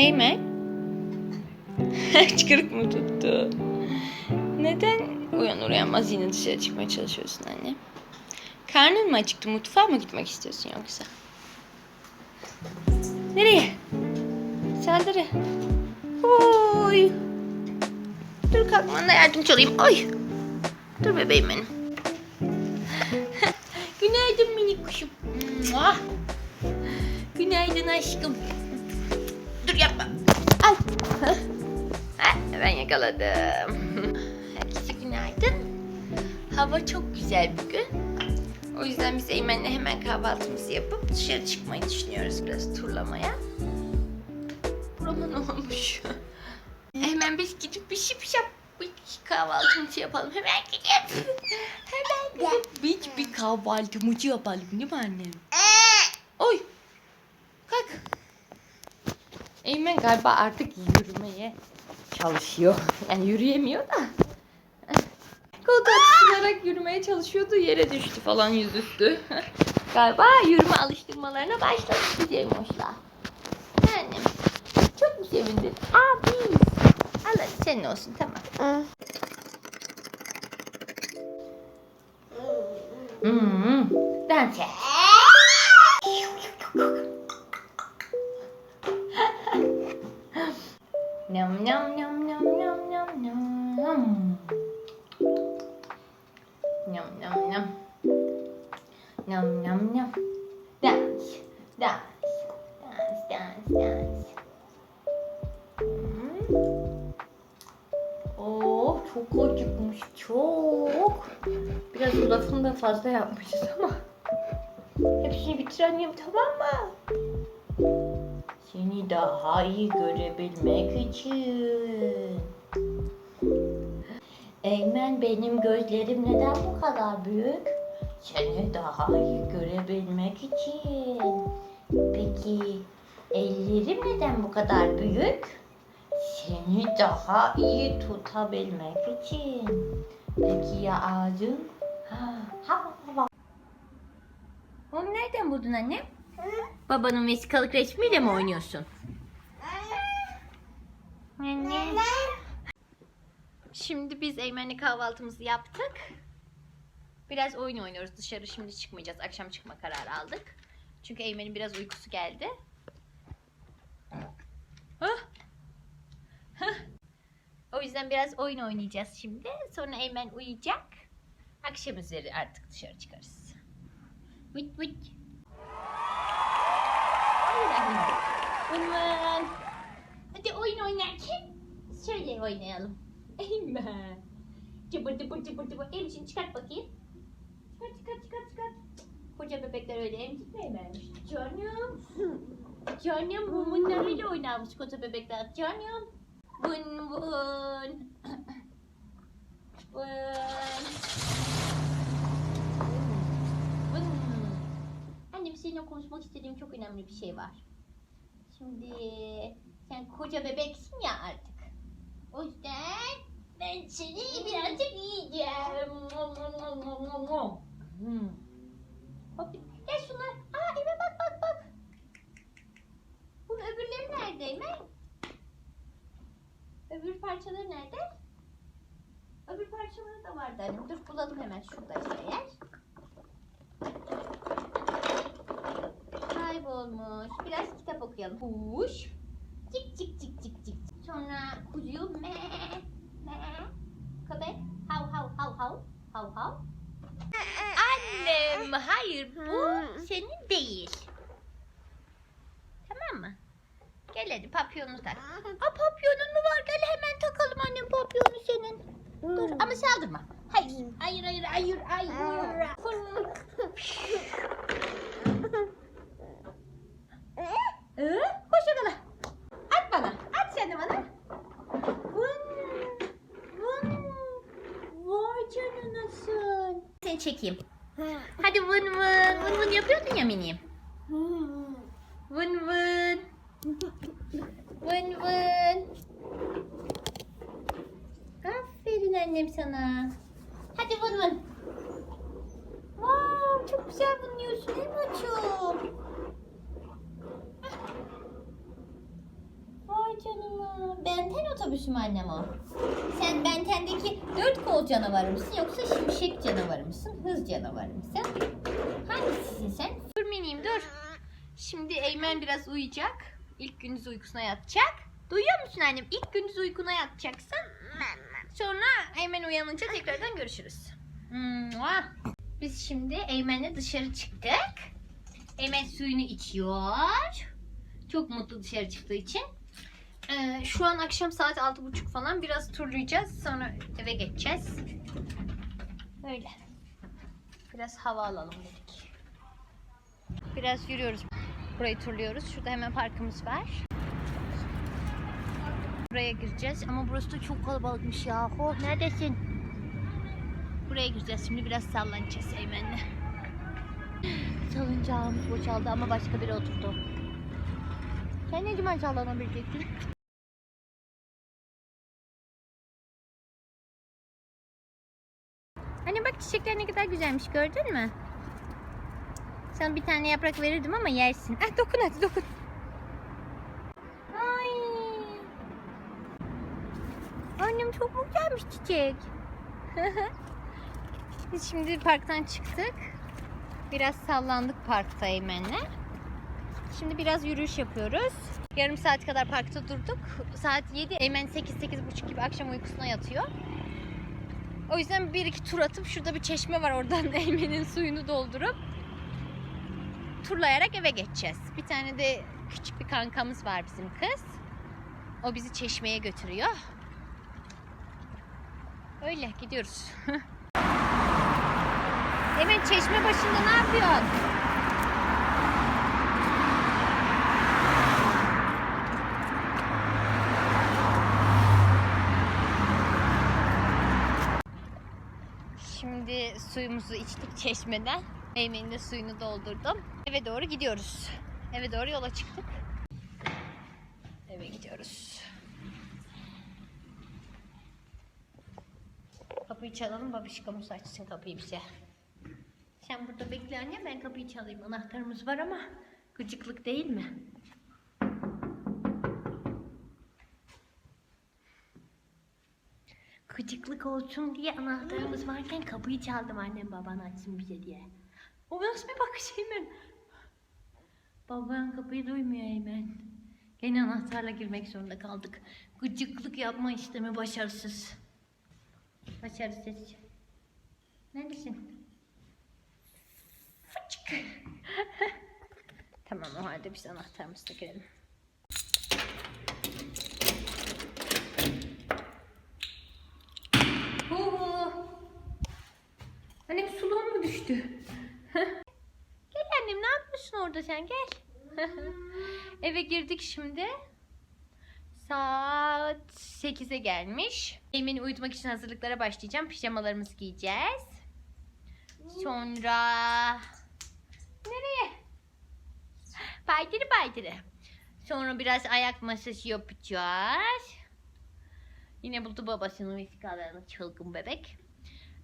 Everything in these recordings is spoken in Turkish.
Eğme. Çıkırık mı tuttu? Neden uyanır uyanmaz yine dışarı çıkmaya çalışıyorsun anne? Karnın mı acıktı? Mutfağa mı gitmek istiyorsun yoksa? Nereye? Saldırı. Oy. Dur kalkmana yardımcı olayım. Oy. Dur bebeğim benim. Günaydın minik kuşum. Günaydın aşkım. Yapma. Al. Ha, ben yakaladım. Herkese günaydın. Hava çok güzel bugün. O yüzden biz Eymen'le hemen kahvaltımızı yapıp dışarı çıkmayı düşünüyoruz biraz turlamaya. Burama ne olmuş? hemen biz gidip bir şıp şap bir kahvaltımızı yapalım. Hemen gidip. Hemen gidip bir, bir kahvaltımızı yapalım değil mi annem? Oy. Kalk. Eymen galiba artık yürümeye çalışıyor. Yani yürüyemiyor da. Koltuğa tutunarak yürümeye çalışıyordu. Yere düştü falan yüzüstü. galiba yürüme alıştırmalarına başladı Ceymoş'la. Yani çok mu sevindin? Abi. Al senin olsun tamam. Hmm. Dans et. Nom nom nom nom nom nom. Nom nom nom. Nom nom nom. Dans, dans, dans, dans, dans. Hmm. Oh çok acıkmış çok. Biraz lafını da fazla yapmışız ama. Hepsini bitir tamam mı? Seni daha iyi görebilmek için. Eymen benim gözlerim neden bu kadar büyük? Seni daha iyi görebilmek için. Peki ellerim neden bu kadar büyük? Seni daha iyi tutabilmek için. Peki ya ağzın? Ha, ha, ha. Onu nereden buldun anne? Babanın vesikalık resmiyle mi oynuyorsun? Anne. Şimdi biz Eymen'le kahvaltımızı yaptık. Biraz oyun oynuyoruz. Dışarı şimdi çıkmayacağız. Akşam çıkma kararı aldık. Çünkü Eymen'in biraz uykusu geldi. Hah. Hah. O yüzden biraz oyun oynayacağız şimdi. Sonra Eymen uyuyacak. Akşam üzeri artık dışarı çıkarız. Vıt vıt. Aman. Hadi oyun oynarken şöyle oynayalım. Eymen. Cıbır cıbır cıbır cıbır. Emşin çıkart bakayım. Çıkart çıkart çıkart çıkart. Koca bebekler öyle emzikmeymiş. Canım. Canım bumunlarıyla oynarmış koca bebekler. Canım. Vın vın. Vın. Vın. Annem seninle konuşmak istediğim çok önemli bir şey var. Şimdi sen koca bebeksin ya artık. O yüzden ben seni birazcık yiyeceğim. Hmm. Hop, gel şunlar. Aa eve bak bak bak. Bunun öbürleri nerede Eymen? Öbür parçaları nerede? Öbür parçaları da vardı annem. Dur bulalım hemen şuradaysa eğer. Kaybolmuş. Okuyalım. Kuş. Cik cik cik cik cik. Sonra kuzu me me. Köpek hav hav hav hav hav hav. Annem hayır bu senin değil. Tamam mı? Gel hadi papyonu tak. Aa papyonun mu var? Gel hemen takalım annem papyonu senin. Dur ama saldırma. Hayır, hayır, hayır, hayır, hayır. Ee, koş yakala. At bana. At sen de bana. Vın. Vın. Vay canınasın. Seni çekeyim. Hadi vın vın. Yapıyordun ya minim. Vın vın. Vın vın. Aferin annem sana. Hadi vın vın. Wow, çok güzel vınlıyorsun değil mi açım? Aa, Benten otobüsü mü annem o? Sen Benten'deki dört kol canavarı mısın yoksa şimşek canavarı mısın? Hız canavarı mısın? Hangisisin sen? Dur miniyim dur. Şimdi Eymen biraz uyuyacak. İlk gündüz uykusuna yatacak. Duyuyor musun annem? İlk gündüz uykuna yatacaksın. Sonra Eymen uyanınca tekrardan görüşürüz. Biz şimdi Eymen'le dışarı çıktık. Eymen suyunu içiyor. Çok mutlu dışarı çıktığı için. Ee, şu an akşam saat altı buçuk falan. Biraz turlayacağız. Sonra eve geçeceğiz. Öyle. Biraz hava alalım dedik. Biraz yürüyoruz. Burayı turluyoruz. Şurada hemen parkımız var. Buraya gireceğiz ama burası da çok kalabalıkmış yahu. Neredesin? Buraya gireceğiz. Şimdi biraz sallanacağız Eymen'le. Salıncağımız boşaldı ama başka biri oturdu. Sen ne zaman sallanabileceksin? Hani bak çiçekler ne kadar güzelmiş gördün mü? Sana bir tane yaprak verirdim ama yersin. Ah dokun hadi dokun. Ay. Annem çok mu güzelmiş çiçek? Biz şimdi parktan çıktık. Biraz sallandık parkta Eymen'le. Şimdi biraz yürüyüş yapıyoruz. Yarım saat kadar parkta durduk. Saat 7. Eymen 8-8.30 gibi akşam uykusuna yatıyor. O yüzden bir iki tur atıp şurada bir çeşme var oradan Eymen'in suyunu doldurup turlayarak eve geçeceğiz. Bir tane de küçük bir kankamız var bizim kız. O bizi çeşmeye götürüyor. Öyle gidiyoruz. Eymen çeşme başında ne yapıyorsun? Şimdi suyumuzu içtik çeşmeden. Eymen'in de suyunu doldurdum. Eve doğru gidiyoruz. Eve doğru yola çıktık. Eve gidiyoruz. Kapıyı çalalım babişkamız açsın kapıyı bize. Sen burada bekle anne ben kapıyı çalayım. Anahtarımız var ama gıcıklık değil mi? Gıcıklık olsun diye anahtarımız varken kapıyı çaldım annem baban açsın bize diye. O nasıl bir bakış Eymen? Baban kapıyı duymuyor Eymen. Gene anahtarla girmek zorunda kaldık. Gıcıklık yapma işlemi başarısız. Başarısız. Neredesin? Fıçık. tamam o halde biz anahtarımızı da girelim. Annem suluğum mu düştü? Sen gel. Eve girdik şimdi. Saat 8'e gelmiş. Eymen'i uyutmak için hazırlıklara başlayacağım. Pijamalarımızı giyeceğiz. Sonra... Nereye? Baydırı baydırı. Sonra biraz ayak masajı yapacağız. Yine buldu babasının vesikalarını çılgın bebek.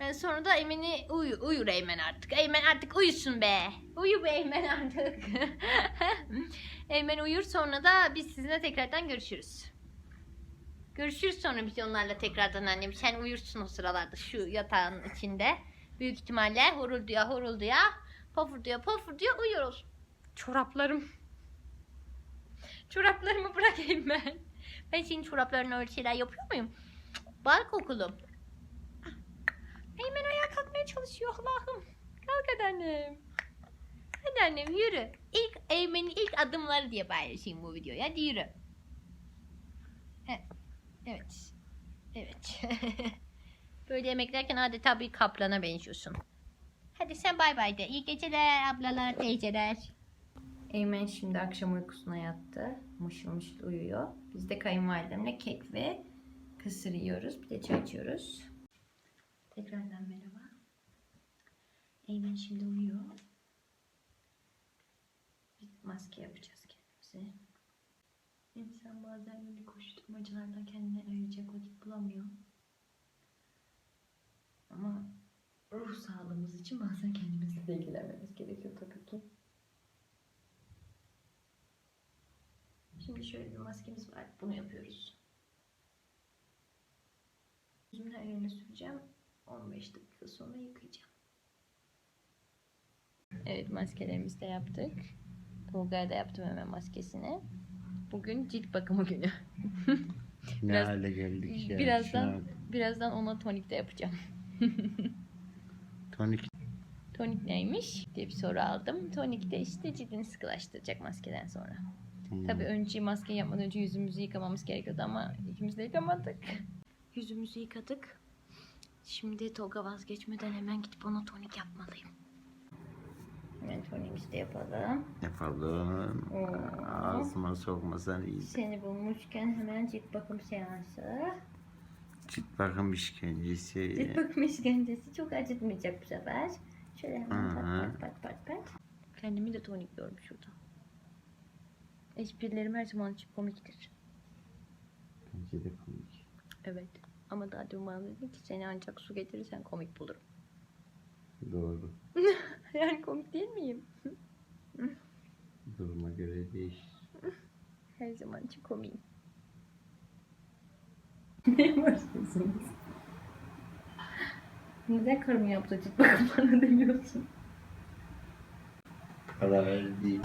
Ee, sonra da Eymen'i uyu, uyur Eymen artık. Eymen artık uyusun be. Uyu be Eymen artık. Eymen uyur sonra da biz sizinle tekrardan görüşürüz. Görüşürüz sonra biz onlarla tekrardan annem. Sen uyursun o sıralarda şu yatağın içinde. Büyük ihtimalle horulduya horulduya pofurduya pofurduya uyuyoruz. Çoraplarım. Çoraplarımı bırak Eymen. Ben senin çoraplarına öyle şeyler yapıyor muyum? Bal kokulum. Kalkmaya çalışıyor Allah'ım. Kalk hadi annem. Hadi annem yürü. İlk Eymen'in ilk adımları diye paylaşayım bu videoyu. Hadi yürü. He, Evet. Evet. Böyle yemek derken adeta bir kaplana benziyorsun. Hadi sen bay bay de. İyi geceler ablalar, teyzeler. Eymen şimdi akşam uykusuna yattı. Mışıl mışıl uyuyor. Biz de kayınvalidemle kek ve kısır yiyoruz. Bir de çay içiyoruz. Tekrardan merhaba. Eymen şimdi uyuyor. Biz maske yapacağız kendimize. İnsan bazen böyle koşturmacalardan kendine ayıracak vakit bulamıyor. Ama ruh sağlığımız için bazen kendimizle de ilgilenmemiz gerekiyor tabii ki. Şimdi şöyle bir maskemiz var. Bunu yapıyoruz. Yüzümün her yerine süreceğim. 15 dakika sonra yıkayacağım. Evet maskelerimizi de yaptık. Tolga'ya da yaptım hemen maskesini. Bugün cilt bakımı günü. Ne Biraz- hale geldik ya. birazdan birazdan ona tonik de yapacağım. Tonik Tonik neymiş diye bir soru aldım. Tonik de işte cildini sıkılaştıracak maskeden sonra. Hmm. Tabii önce maske yapmadan önce yüzümüzü yıkamamız gerekiyordu ama ikimiz de yıkamadık. Yüzümüzü yıkadık. Şimdi Tolga vazgeçmeden hemen gidip ona tonik yapmalıyım. De yapalım. yapalım. Oo. Ağzıma sokmasan iyi. Seni bulmuşken hemen cilt bakım seansı. Cilt bakım işkencesi. Cilt bakım işkencesi çok acıtmayacak bu sefer. Şöyle hemen pat pat pat pat pat. Kendimi de tonikliyorum şurada. Esprilerim her zaman için komiktir. Bence de komik. Evet. Ama daha dün bana dedin ki seni ancak su getirirsen komik bulurum. Doğru. Yani komik değil miyim? Duruma göre değişir. Her zaman için komiyim. ne başlıyorsunuz? Neden karım yaptı cilt bakımlarını demiyorsun? Para değil.